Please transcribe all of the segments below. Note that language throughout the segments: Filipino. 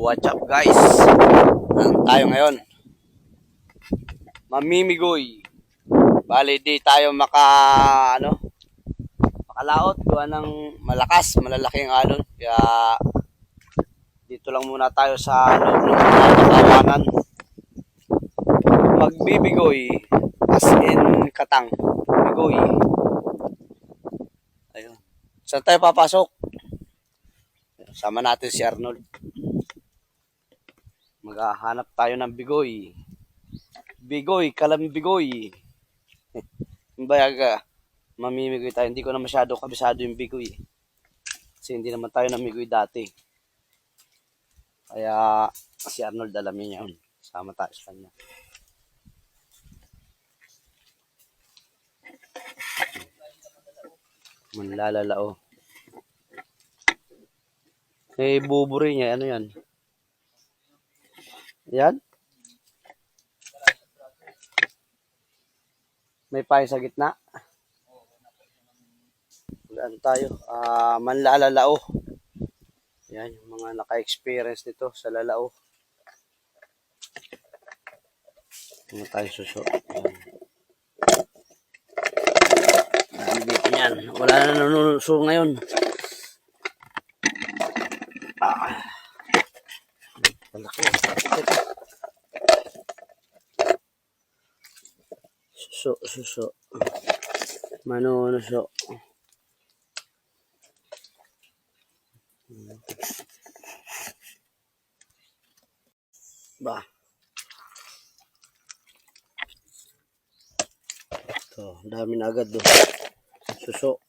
What's up guys? Ano tayo ngayon? Mamimigoy. Bali di tayo maka ano makalaot gawa ng malakas, malalaking alon. Kaya dito lang muna tayo sa loob ng kawanan. Magbibigoy as in katang. Bigoy. Ayun. Saan tayo papasok? Sama natin si Arnold. Maghahanap tayo ng bigoy. Bigoy, kalambigoy. Bayaga, mamimigoy tayo. Hindi ko na masyado kabisado yung bigoy. Kasi hindi naman tayo namigoy dati. Kaya si Arnold alamin niya yun. Sama tayo sa kanya. Manlalalao. Eh, buburi niya. Ano yan? Yan? May payo sa gitna. Gaan tayo. Ah, manlalalao. Yan, yung mga naka-experience nito sa lalao. Ano tayo suso. Dito yan. Wala na nanunuso ngayon. Ah. Malaki. Ito. Suso, suso. Manunuso. Ba. Ito, dami na agad do. Suso.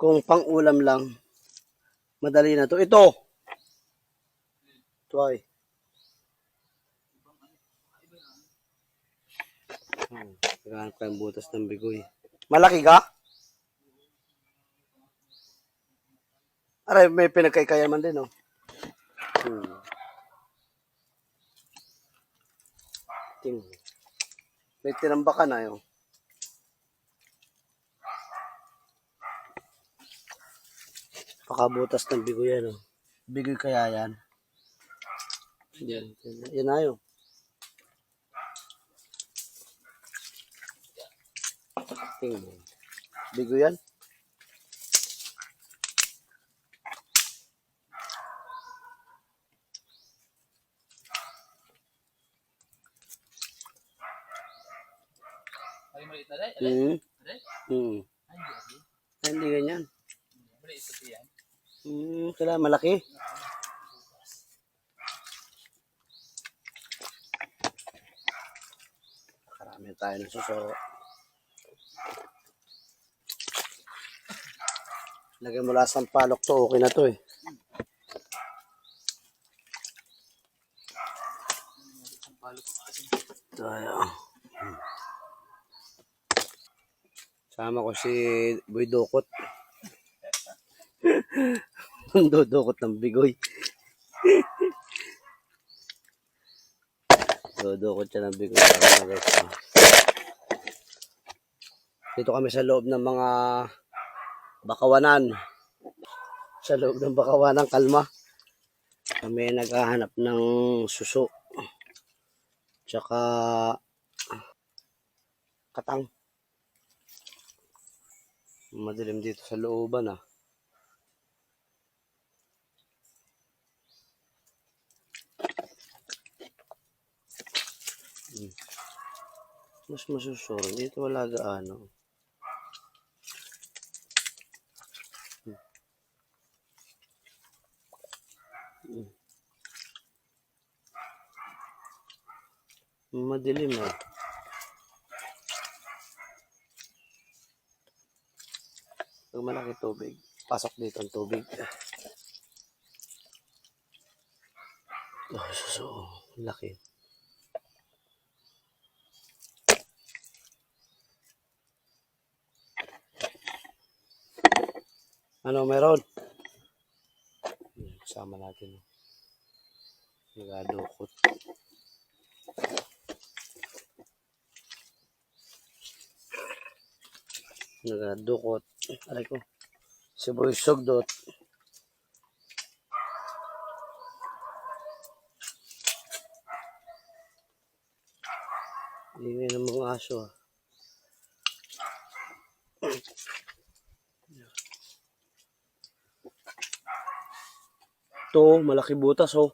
Kung pang ulam lang, madali na to. Ito. Ito ay. Hmm, Naghahanap ka ng butas ng bigoy. Malaki ka? Aray, may pinagkaikayaman din, oh. Hmm. Ting. May tinamba ka na, yun. Pakabutas ng bigoy yan, oh. Bigoy kaya yan. Yan, yan, yan na yun. Tingnan. Bigo yan. Hmm. Hmm. Ay, hindi. ganyan. Yan. Hmm, kailangan malaki. Karami tayo ng mo lang sa palok to, okay na to eh. Tayo. Sama ko si Boy Dukot. Dudukot ng bigoy. Dudukot siya ng bigoy. Dito kami sa loob ng mga bakawanan. Sa loob ng bakawanan, kalma. Kami naghahanap ng suso. Tsaka katang. Madilim dito sa looban ah. Hmm. Mas masusuro. Dito wala gaano. Hmm. Hmm. Madilim ah. Pag malaki tubig, pasok dito ang tubig. Oh, suso. Laki. Ano meron? Kasama natin. Nagadukot. Nagadukot. nagadukot. Aray ko. Si Boy Sugdot hindi ng mga aso ah. to malaki butas oh.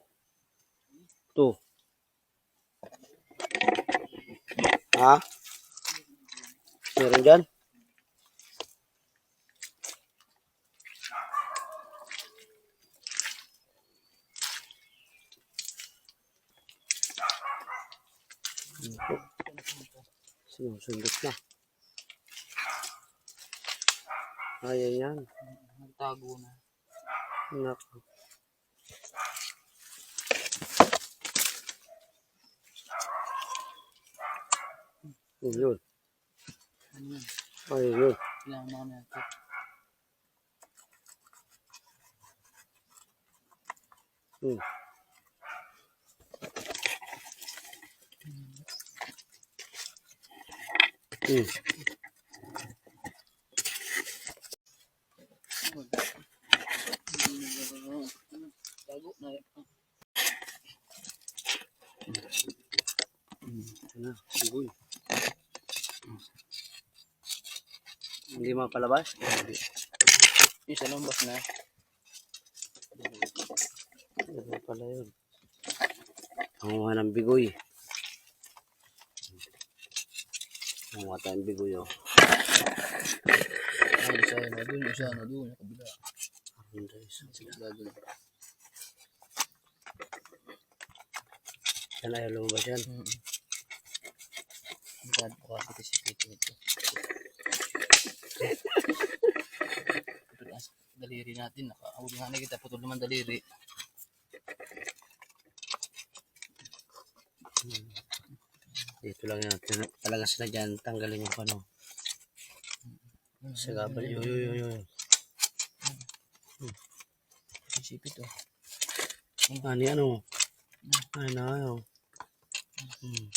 To ha? Meron dyan? Sinusundot na. Ayan yan. Nagtago na. Nako. Yun. Ano yun? Ay, yun. Kailangan natin. Hmm. Sigoy. Hindi mapalabas? Yung sa lambas na. Ano pala yun? Panguha ng bigoy. Panguha tayong bigoy, oh. Ay, isa na dun, isa na dun. Sa kabila. Ang guys. Sa kabila dun. Yan ayaw lumabas yan. Mm. Ang ganda ko kasi kasi pito ito. Putol ang daliri natin. Nakahuli nga na kita. Putol naman daliri. Dito lang yan. Talaga sila dyan. Tanggalin yung ano. Sa gabal. Yo, yo, yo, yo. Isipit oh. Ano yan, oh. Ay, na, oh. Hmm.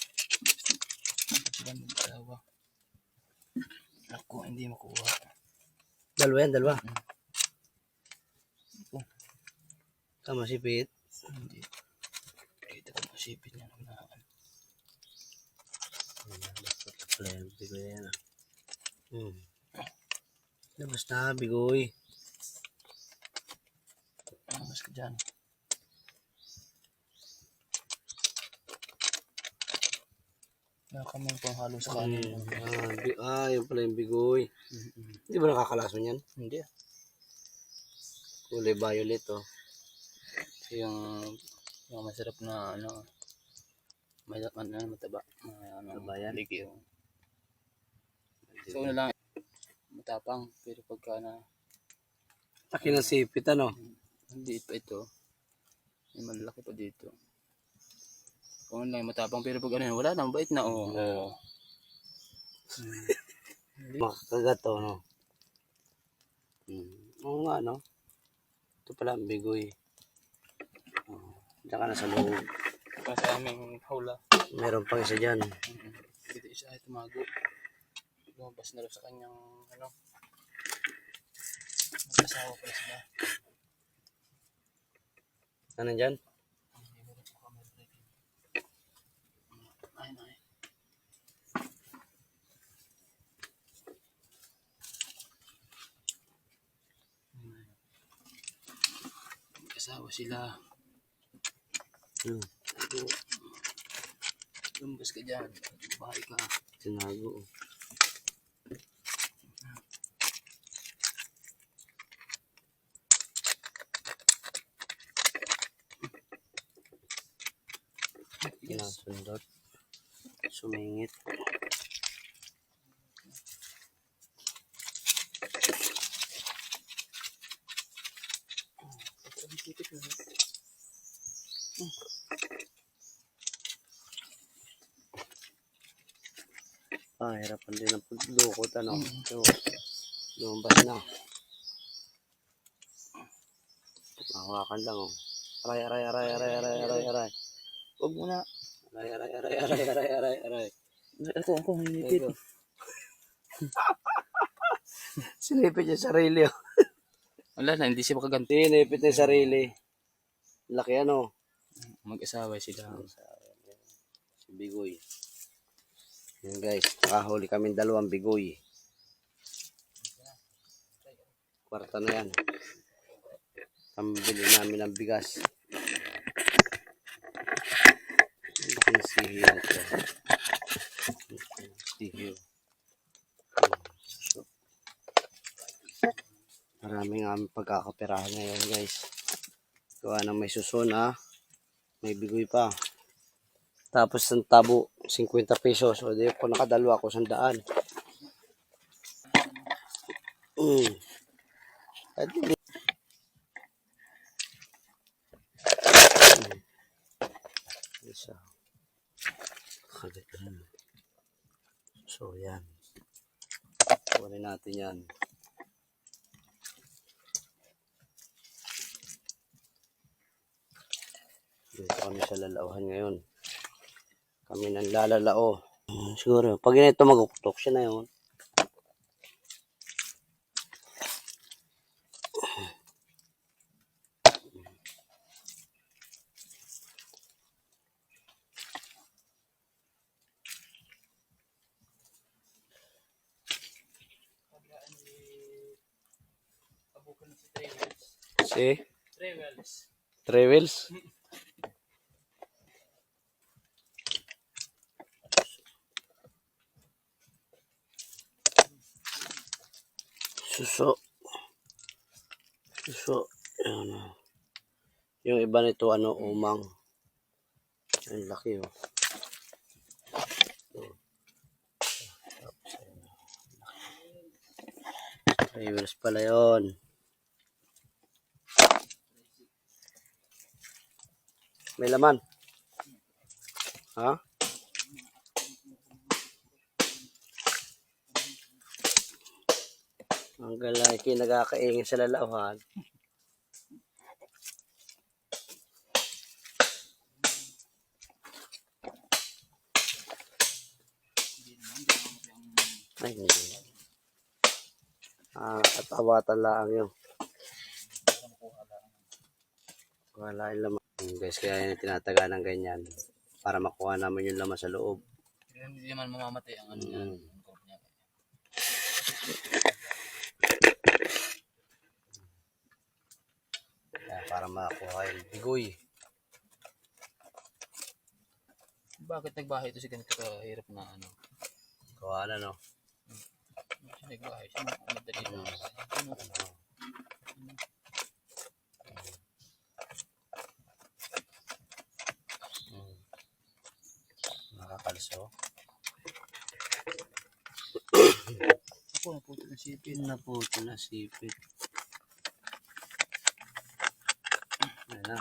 Ako, hindi makuha. Dalawa yan, dalawa. Oh. Tama si Pete. Hindi. Kita ko masipit niya yan, bigoy yan, ah. Hmm. Labas na, bigoy. Mas ka dyan. Nakamay pang halo sa kanin. Ah, bi- ah, yun pala yung bigoy. Hindi ba nakakalason yan? Hindi ah. Kulay violet, oh. Ito yung, yung masarap na ano, may ano, ano mataba. May, ano, Mataba yan? Ligi yung. So, una lang, matapang. Pero pagka na, Laki ng sipit, ano? hindi pa ito, may malaki pa dito. Kung ano lang, matapang. Pero pag ano, wala na, mabait na. Oo. Oh. Makakagat, oh, no? Hmm. Oo nga, no? Ito pala ang bigoy. Oh. Diyan ka na sa loob. Kung sa aming hula, Meron pang isa dyan. dito isa ay tumago. Lumabas na rin sa kanyang, ano, mag-asawa pala sila. Ano dyan? Mag-asawa sila. Hmm. Lumbas ka dyan. Bahay ka. Tinago, oh. Yes. Sumingit. Ah, hirapan din ang paglukot, ano? So, lumabas na. Mahawakan lang, oh. Aray, aray, aray, aray, aray, aray, aray. Huwag mo na. Aray, aray, aray, aray, aray, aray, aray. Ito, ako, hinipit. Sinipit niya sarili, oh. Wala na, hindi siya makaganti. Sinipit niya sarili. Laki, ano? Mag-asawa sila. Si Bigoy. Yan guys, nakahuli kami dalawang bigoy. Kwarta na yan. Pambili namin ng bigas. Ang laking sihiyo ito. Sihiyo. Maraming aming pagkakapirahan ngayon guys. Gawa ng may susun ha. May bigoy pa. Tapos ang tabo, 50 pesos. O di ko nakadalawa ako sandaan. Mm. At di- Mm. Isa. Kagat yan. So yan. Kunin natin yan. Dito kami sa lalauhan ngayon. Kami nang lalalao. Hmm, Siguro, pag ganito maguktok siya na yun. Si Trevels. Si Suso. Suso. Yan. oh. Yung iba nito, ano, umang. Ang laki, oh. Trevels pala yun. May laman. Ha? Ang galaki nagkakaingin sa lalauhan. Ay, hindi. Ah, at awatan lang yun. Wala yung laman. Yun, Guys, kaya yung tinataga ng ganyan para makuha naman yung laman sa loob. Hindi naman mamamatay ang ano. Mm. niya. Kaya para makuha yung bigoy. Bakit nagbahay ito si ganito kahirap na ano? Kuha na, no? Siya nagbahay. Siya madali na. Ano? Mm. Nakakaliso. Ako naputo na po ito na sipit. Ayan na.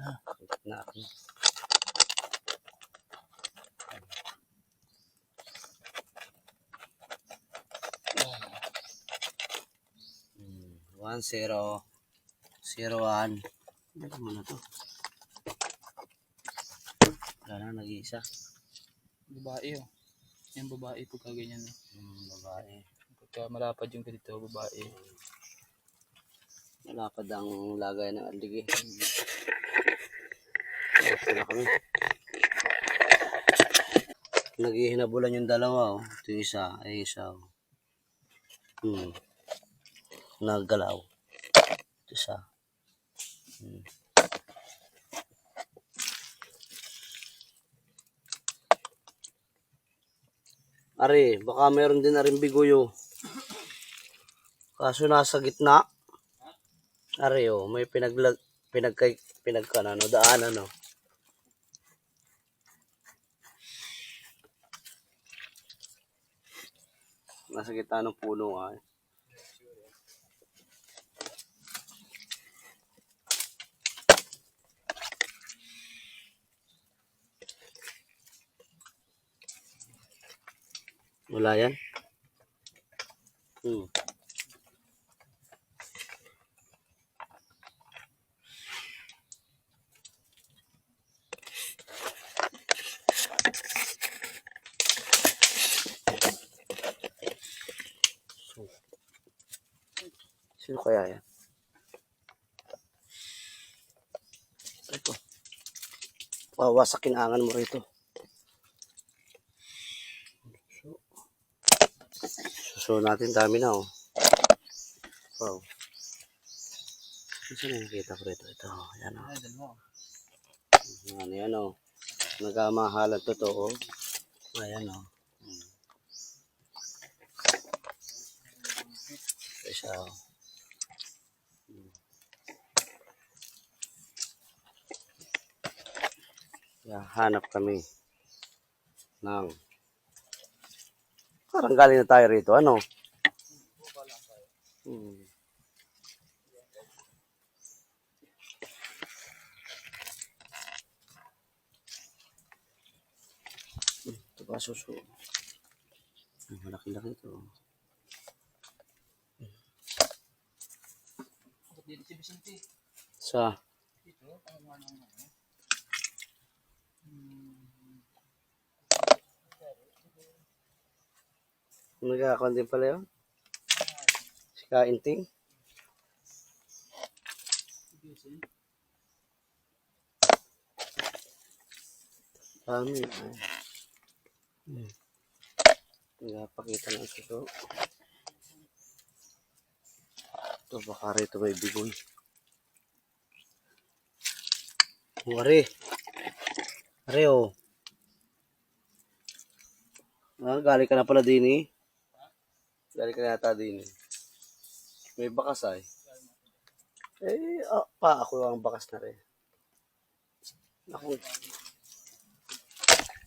Ah. Sipit na ako. Hmm, One zero. Zero one. Dali mo na to. Wala na nag-iisa. Babae oh. Yan babae pagka ganyan. eh. Hmm, babae. Pagka malapad yung ganito, babae. Malapad ang lagay ng aldigi. Okay na kami. Naghihinabulan yung dalawa. Oh. Ito yung isa. Ay isa. Oh. Hmm. Naggalaw. Ito isa. Hmm. Ari, baka meron din na rin bigoyo. Kaso nasa gitna. Ari, oh, may pinaglag, pinagkay, pinagkan, ano, daan, ano. Nasa gitna ng puno, ah. Wala yan? Hmm. Sino kaya yan? Ito. Wawasakin angan mo rito. Suso natin, dami na oh. Wow. Saan na nakita ko rito? Ito, yan oh. Yan, yan oh. Nagamahalan to to oh. Ayan oh. Hmm. Isa oh. Hmm. Yeah, hanap kami ng parang galing na tayo rito, ano? Hmm. Ito ba suso? Ay, malaki-laki ito. Sa? Dito, ang Nagkakon din pala yun? Si Kainting? Dami. Hmm. Nagpakita ng suso. Ito baka rito may bigoy. Oh, are. Are oh. Ah, galing ka na pala din eh. Galing ka yata din eh. May bakas ay. Eh, ah, pa ako ang bakas na rin. Ako.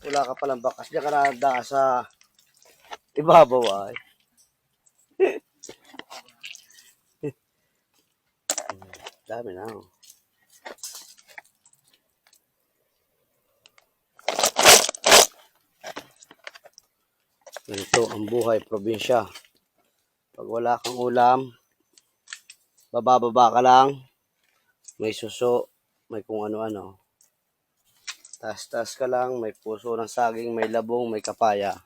Wala ka palang bakas. Diyan ka na da sa ibabaw ay. Dami na. Oh. Ganito ang buhay probinsya. Pag wala kang ulam, bababa ka lang, may suso, may kung ano-ano. Tas-tas ka lang, may puso ng saging, may labong, may kapaya.